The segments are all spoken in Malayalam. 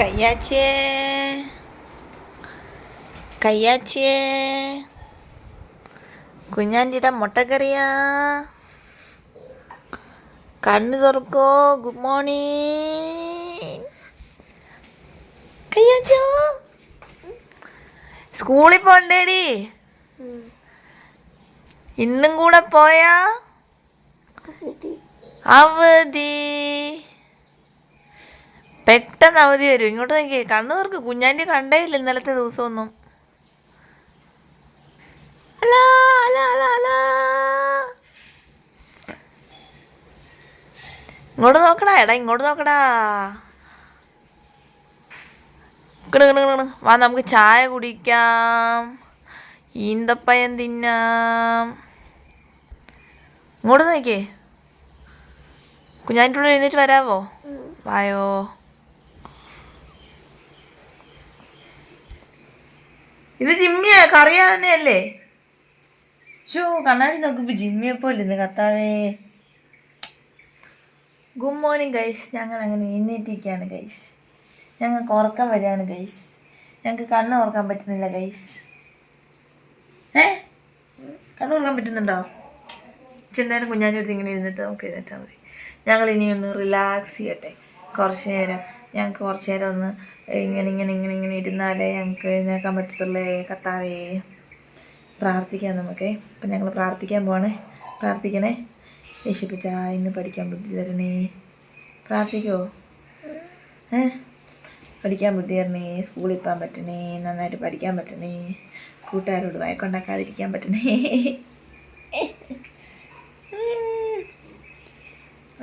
കയ്യാച്ചേ കയ്യാച്ചേ കുഞ്ഞാന്റെ മുട്ടക്കറിയാ. കണ്ണു തുറക്കോ. ഗുഡ് മോർണിംഗ് കയ്യാച്ചോ. സ്കൂളിൽ പോണ്ടേടി. ഇന്നും കൂടെ പോയാ? അവധി. പെട്ടെന്ന് അവധി വരും. ഇങ്ങോട്ട് നോക്കിയേ കണ്ണു തീർക്ക് കുഞ്ഞാന്റെ കണ്ടേ ഇല്ല ഇന്നലത്തെ ദിവസമൊന്നും. ഇങ്ങോട്ട് നോക്കടാ എടാ ഇങ്ങോട്ട് നോക്കടാ. കിണു വാ നമുക്ക് ചായ കുടിക്കാം. ഈന്തപ്പയം തിന്നാം. ഇങ്ങോട്ട് നോക്കിയേ. കുഞ്ഞാന്റെ കൂടെ എഴുന്നേറ്റ് വരാവോ? വായോ. ഇത് ജിമ്മിയാ കറിയാ തന്നെയല്ലേ? ഷോ കണ്ണാടി നോക്കുമ്പോ ജിമ്മിയെ പോലെ ഇന്ന് കത്താവേ ഗുഡ് മോർണിംഗ് ഗൈസ് ഞങ്ങൾ അങ്ങനെ എഴുന്നേറ്റിരിക്കുകയാണ് ഗൈസ് ഞങ്ങൾക്ക് ഉറക്കം വരികയാണ് ഗൈസ് ഞങ്ങൾക്ക് കണ്ണ് ഉറക്കാൻ പറ്റുന്നില്ല ഗൈസ് ഏ? കണ്ണ് ഉറക്കാൻ പറ്റുന്നുണ്ടോ? ചെന്നേരം കുഞ്ഞാന്റെ അടുത്ത് ഇങ്ങനെ ഇരുന്നിട്ട് നമുക്ക് എഴുന്നേറ്റാൽ മതി. ഞങ്ങൾ ഇനി ഒന്ന് റിലാക്സ് ചെയ്യട്ടെ. കുറച്ച് നേരം ഞങ്ങൾക്ക് കുറച്ച് നേരം ഒന്ന് ഇങ്ങനെ ഇങ്ങനെ ഇങ്ങനെ ഇങ്ങനെ ഇരുന്നാലേ ഞങ്ങൾക്ക് എഴുന്നേക്കാൻ പറ്റത്തുള്ളേ. കത്താവേ പ്രാർത്ഥിക്കാം നമുക്കേ. അപ്പം ഞങ്ങൾ പ്രാർത്ഥിക്കാൻ പോകണേ പ്രാർത്ഥിക്കണേ. യേശുപ്പിച്ച ഇന്ന് പഠിക്കാൻ ബുദ്ധി തരണേ. പ്രാർത്ഥിക്കുമോ ഏ? പഠിക്കാൻ ബുദ്ധി തരണേ. സ്കൂളിൽ പോകാൻ പറ്റണേ. നന്നായിട്ട് പഠിക്കാൻ പറ്റണേ. കൂട്ടുകാരോട് വഴക്കുണ്ടാക്കാതിരിക്കാൻ പറ്റണേ.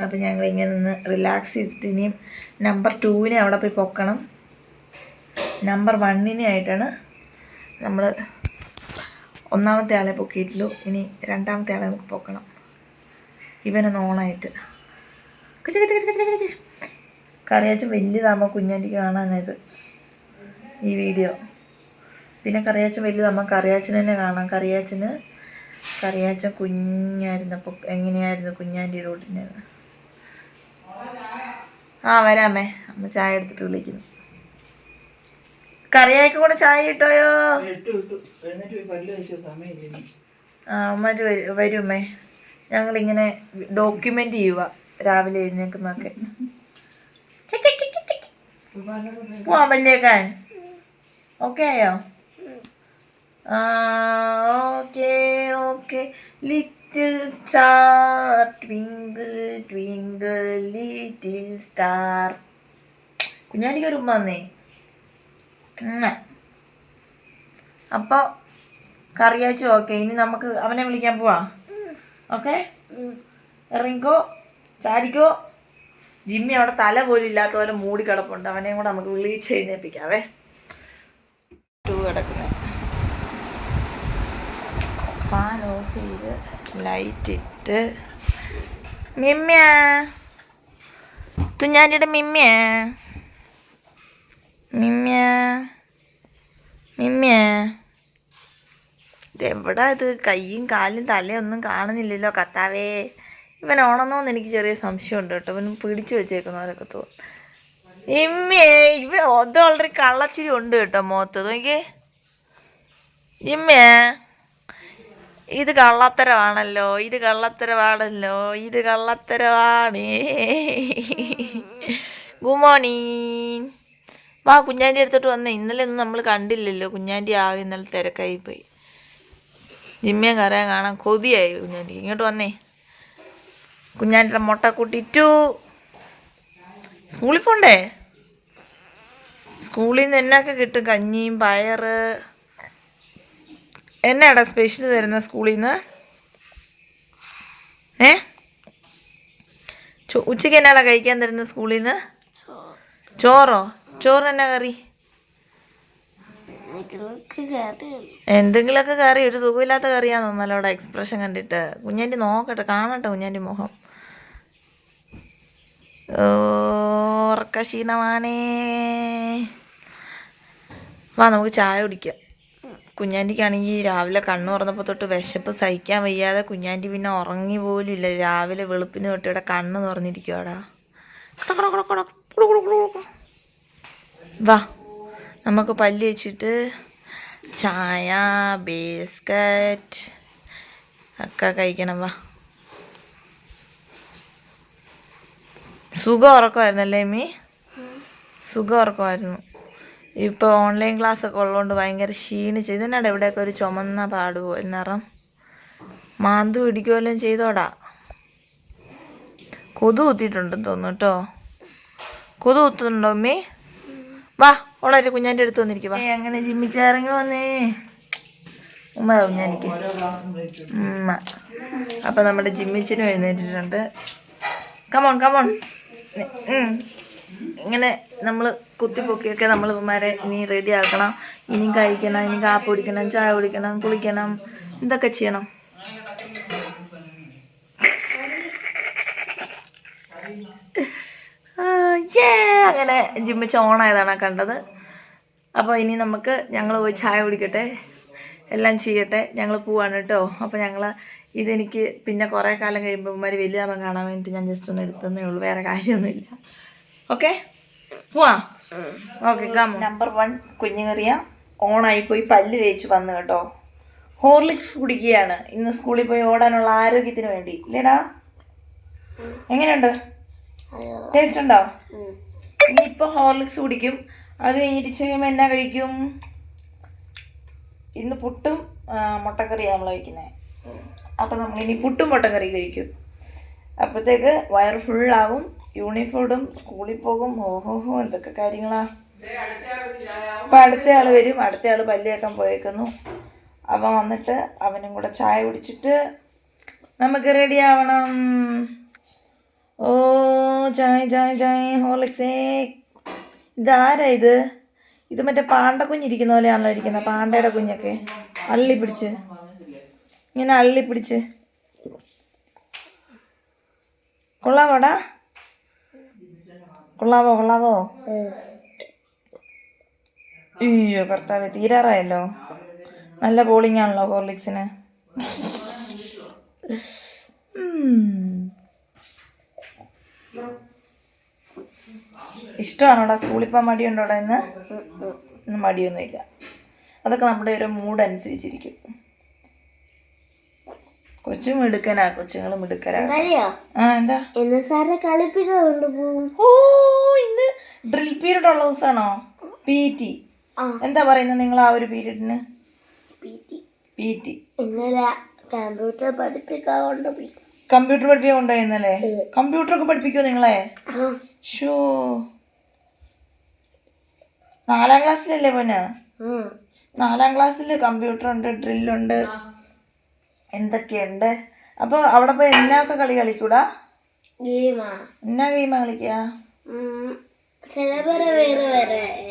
അപ്പം ഞങ്ങൾ ഇങ്ങനെ നിന്ന് റിലാക്സ് ചെയ്തിട്ട് ഇനിയും നമ്പർ ടൂവിനെ അവിടെ പോയി പൊക്കണം. നമ്പർ വണ്ണിനെ ആയിട്ടാണ് നമ്മൾ ഒന്നാമത്തെ ആളെ പൊക്കിയിട്ടുള്ളൂ. ഇനി രണ്ടാമത്തെ ആളെ നമുക്ക് പൊക്കണം. ഇവനൊന്ന് ഓണായിട്ട് കറിയാച്ച വലിയതാകുമ്പോൾ കുഞ്ഞാന്റിക്ക് കാണാനായത് ഈ വീഡിയോ പിന്നെ കറിയാച്ചൻ വലുതാകുമ്പോൾ കറിയാച്ചന് തന്നെ കാണാം കറിയാച്ചന് കറിയാച്ചൻ കുഞ്ഞായിരുന്നപ്പോൾ എങ്ങനെയായിരുന്നു കുഞ്ഞാന്റെ റൂട്ടിന്റെന്ന് ആ വരാമേ അമ്മ ചായ എടുത്തിട്ട് വിളിക്കുന്നു. കറിയായിക്ക് കൂടെ ചായ കിട്ടോയോ ആ അമ്മ വരുമേ ഞങ്ങളിങ്ങനെ ഡോക്യുമെന്റ് ചെയ്യുക രാവിലെ എഴുന്നേക്കുന്നൊക്കെ പോവാൻ വലിയേക്കാൻ. ഓക്കെ ആയോ? ആ okay okay little star, twinkle, twinkle, little star. കുഞ്ഞാലിക്ക് ഒരു ഉമ്മ വന്നേ അപ്പോൾ കറിയാച്ചു ഓക്കെ. ഇനി നമുക്ക് അവനെ വിളിക്കാൻ പോവാ. ഓക്കെ? ഇറങ്ങിക്കോ. ചാടിക്കോ. ജിമ്മി അവിടെ തല പോലും ഇല്ലാത്ത പോലെ മൂടി കിടപ്പുണ്ട് അവനെയും കൂടെ നമുക്ക് വിളിച്ച് ടൂ കിടക്കുന്നത് ഫാൻ ഓഫ് ചെയ്ത് ലൈറ്റ് ഇട്ട്. മിമ്മ്യ? തുഞ്ഞാന്റെ മിമ്മ മിമ്മ മിമ്മ്യ? ഇതെവിടാ ഇത്? കൈയും കാലും തലയും ഒന്നും കാണുന്നില്ലല്ലോ കത്താവേ ഇവൻ ഓണമെന്നോന്ന് എനിക്ക് ചെറിയ സംശയമുണ്ട് കേട്ടോ. ഇവൻ പിടിച്ചു വെച്ചേക്കുന്നവരൊക്കെ തോന്നും ഇമ്മേ ഇവ അത് വളരെ കള്ളച്ചിരി ഉണ്ട് കേട്ടോ മുഖത്ത് നോക്കിയേ. ഇമ്മേ ഇത് കള്ളത്തരമാണല്ലോ ഇത് കള്ളത്തരമാണല്ലോ ഇത് കള്ളത്തരമാണ്. ഗുഡ് മോർണിംഗ് വാ കുഞ്ഞാന്റെ അടുത്തോട്ട് വന്നേ. ഇന്നലെ ഒന്നും നമ്മൾ കണ്ടില്ലല്ലോ. കുഞ്ഞാന്റെ ആകെ ഇന്നലെ തിരക്കായി പോയി ജിമ്മിയെ കറിയാൻ കാണാൻ കൊതിയായി കുഞ്ഞാന്റെ. ഇങ്ങോട്ട് വന്നേ. കുഞ്ഞാന്റെ മുട്ട കൂട്ടിറ്റു സ്കൂളിൽ പോണ്ടേ? സ്കൂളിൽ നിന്ന് എന്നൊക്കെ കിട്ടും? കഞ്ഞിയും പയറ്. എന്നാടാ സ്പെഷ്യൽ തരുന്ന സ്കൂളിൽ നിന്ന് ഏ? ഉച്ചയ്ക്ക് എന്നാടാ കഴിക്കാൻ തരുന്ന സ്കൂളിൽ നിന്ന് ചോറോ? ചോറ് എന്നാ കറി? എന്തെങ്കിലുമൊക്കെ കറി. ഒരു സുഖമില്ലാത്ത കറിയാന്ന് തോന്നല്ലോ അവിടെ എക്സ്പ്രഷൻ കണ്ടിട്ട്. കുഞ്ഞാന്റെ നോക്കട്ടെ കാണട്ടെ കുഞ്ഞാന്റെ മുഖം. ഓ, ഉറക്ക ക്ഷീണമാണേ. വാ നമുക്ക് ചായ കുടിക്കാം. കുഞ്ഞാന്റിക്കാണെങ്കിൽ രാവിലെ കണ്ണു തുറന്നപ്പോൾ തൊട്ട് വിശപ്പ് സഹിക്കാൻ വയ്യാതെ കുഞ്ഞാന്റി പിന്നെ ഉറങ്ങി പോലും ഇല്ല. രാവിലെ വെളുപ്പിന് തൊട്ട് ഇവിടെ കണ്ണ് തുറന്നിരിക്കുവാടാ. വാ. നമുക്ക് പല്ല് വെച്ചിട്ട് ചായ ബിസ്ക്കറ്റ് ഒക്കെ കഴിക്കണം. വാ. സുഖം ഉറക്കമായിരുന്നല്ലേ മീ സുഖം ഉറക്കമായിരുന്നു. ഇപ്പോൾ ഓൺലൈൻ ക്ലാസ് ഒക്കെ ഉള്ളതുകൊണ്ട് ഭയങ്കര ക്ഷീണിച്ച്. ഇതിനാണ് ഇവിടെയൊക്കെ ഒരു ചുമന്ന പാട് പോലെ നിറം. മാന്തു പിടിക്കുമല്ലോ ചെയ്തോടാ. കൊതു കുത്തിയിട്ടുണ്ടെന്ന് തോന്നുന്നു കേട്ടോ. കൊതു കുത്തുന്നുണ്ടോ അമ്മേ വാ ഉള്ളൊരു കുഞ്ഞാന്റെ അടുത്ത് വന്നിരിക്കും വാ. അങ്ങനെ ജിമ്മിച്ചിറങ്ങി വന്നേ. ഉമ്മ കുഞ്ഞാനിക്ക് ഉമ്മ. അപ്പം നമ്മുടെ ജിമ്മിച്ചിനും എഴുന്നേറ്റിട്ടുണ്ട്. കമോൺ കമോൺ ഇങ്ങനെ നമ്മൾ കുത്തിപ്പൊക്കിയൊക്കെ നമ്മൾ ഇവന്മാരെ ഇനി റെഡി ആക്കണം. ഇനി കഴിക്കണം ഇനി കാപ്പ് കുടിക്കണം ചായ കുടിക്കണം കുളിക്കണം എന്തൊക്കെ ചെയ്യണം! അങ്ങനെ ജിമ്മിച്ച് ഓണായതാണ് കണ്ടത്. അപ്പോൾ ഇനി നമുക്ക് ഞങ്ങൾ പോയി ചായ കുടിക്കട്ടെ എല്ലാം ചെയ്യട്ടെ. ഞങ്ങൾ പോവാണ് കേട്ടോ അപ്പോൾ ഞങ്ങൾ ഇതെനിക്ക് പിന്നെ കുറേ കാലം കഴിയുമ്പോൾ ഇവന്മാർ വലിയ കാണാൻ വേണ്ടിയിട്ട് ഞാൻ ജസ്റ്റ് ഒന്ന് എടുത്തതേ ഉള്ളൂ. വേറെ കാര്യമൊന്നുമില്ല. ഓക്കെ? പോവാ. ഓക്കെ നമ്പർ വൺ കുഞ്ഞുകറിയ ഓണായി പോയി പല്ല് തേച്ച് വന്നു കേട്ടോ. ഹോർലിക്സ് കുടിക്കുകയാണ്. ഇന്ന് സ്കൂളിൽ പോയി ഓടാനുള്ള ആരോഗ്യത്തിന് വേണ്ടി. ഇല്ലേടാ? എങ്ങനെയുണ്ട്? ടേസ്റ്റ് ഉണ്ടോ? ഇനിയിപ്പോ ഹോർലിക്സ് കുടിക്കും. അത് കഴിഞ്ഞിട്ട് ചെയ്യുമ്പോൾ കഴിയുമ്പോൾ എന്നാ കഴിക്കും? ഇന്ന് പുട്ടും മുട്ടക്കറിയാണ് നമ്മൾ കഴിക്കുന്നത് അപ്പം നമ്മൾ ഇനി പുട്ടും മുട്ടക്കറി കഴിക്കും. അപ്പോഴത്തേക്ക് വയറ് ഫുള്ളാവും യൂണിഫോം സ്കൂളിൽ പോകും ഓഹോഹോ എന്തൊക്കെ കാര്യങ്ങളാ? അപ്പം അടുത്ത ആൾ വരും. അടുത്ത ആൾ പല്ലിയേക്കാൻ പോയേക്കുന്നു. അവൻ വന്നിട്ട് അവനും കൂടെ ചായ കുടിച്ചിട്ട് നമുക്ക് റെഡി ആവണം. ഓ ചായ ചായ ചായ ഹോളിക്സേ ഇതാരാ ഇത്? ഇത് മറ്റേ പാണ്ട കുഞ്ഞിരിക്കുന്ന പോലെയാണല്ലോ ഇരിക്കുന്നത് പാണ്ടയുടെ കുഞ്ഞൊക്കെ. അള്ളി പിടിച്ച്. ഇങ്ങനെ അള്ളി പിടിച്ച്. കൊള്ളാവോടാ? കൊള്ളാവോ കൊള്ളാവോ? അയ്യോ കർത്താവ് തീരാറായല്ലോ. നല്ല ബോളിംഗ് ആണല്ലോ ഹോർലിക്സിന്. ഇഷ്ടമാണോടാ? സ്കൂളിൽ പോകാൻ മടിയുണ്ടോടാ ഇന്ന്? മടിയൊന്നുമില്ല. അതൊക്കെ നമ്മുടെ ഒരു മൂഡ് അനുസരിച്ചിരിക്കും. കൊച്ചു മിടുക്കനാ കൊച്ചുങ്ങൾ മിടുക്കനാ ആ എന്താ? ഇന്ന് സാറെ കളിപ്പിക്കാൻ കൊണ്ടുപോകും ഓ ഇന്ന് ഡ്രിൽ പീരീഡ് ഉള്ള ദിവസമാണോ പി ടി എന്താ പറയുന്നത് നിങ്ങൾ ആ ഒരു പീരീഡിന്? പി ടി ഇന്നലെ കമ്പ്യൂട്ടർ പഠിപ്പിക്കാൻ കൊണ്ടുപോയി കമ്പ്യൂട്ടർ പഠിപ്പിക്കാൻ ഇന്നലെ കമ്പ്യൂട്ടർ ഒക്കെ പഠിപ്പിക്കുമോ നിങ്ങളെ? ഷോ നാലാം ക്ലാസ്സിലല്ലേ പോന. നാലാം ക്ലാസ്സിൽ കമ്പ്യൂട്ടർ ഉണ്ട് ഡ്രില്ലുണ്ട് എന്തൊക്കെയുണ്ട്? അപ്പോൾ അവിടെ പോയി എന്നൊക്കെ കളി കളിക്കൂടാ? ഗെയിമാ. എന്നാ ഗെയിമാ കളിക്കുക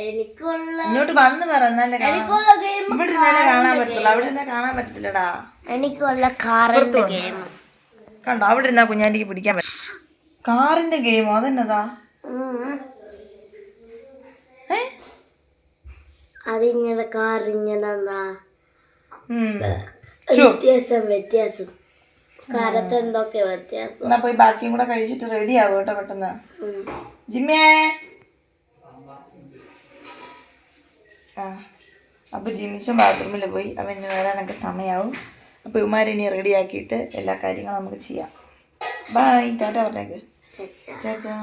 എനിക്കുള്ള ഇങ്ങോട്ട് വന്ന് പറ എന്നാലേ എനിക്കുള്ള ഗെയിം ഇവിടെ ഇരുന്നാലേ കാണാൻ അവിടെ ഇരുന്നാ കാണാൻ പറ്റത്തില്ലടാ എനിക്കുള്ള കാറിന്റെ ഗെയിം കണ്ടോ? അവിടെ ഇരുന്നാ കുഞ്ഞാന്റിക്ക് പിടിക്കാൻ പറ്റും കാറിന്റെ ഗെയിമോ? അതെന്നതാ? അതിങ്ങനെ കാറിങ്ങനെ എന്താ. വ്യത്യാസം വ്യത്യാസം. കാലത്ത് എന്തൊക്കെ വ്യത്യാസം? എന്നാ പോയി ബാക്കിയും കൂടെ കഴിച്ചിട്ട് റെഡി ആവും കേട്ടോ പെട്ടെന്ന്. ജിമ്മിയേ. ജിമ്മേ ആ അപ്പോൾ ജിമ്മിച്ചും ബാത്റൂമിൽ പോയി. അവൻ ഇനി വരാനൊക്കെ സമയമാവും അപ്പോൾ റെഡി ആക്കിയിട്ട് എല്ലാ കാര്യങ്ങളും നമുക്ക് ചെയ്യാം. ബൈ ടാറ്റ പറഞ്ഞേക്ക്. ചാച്ചാ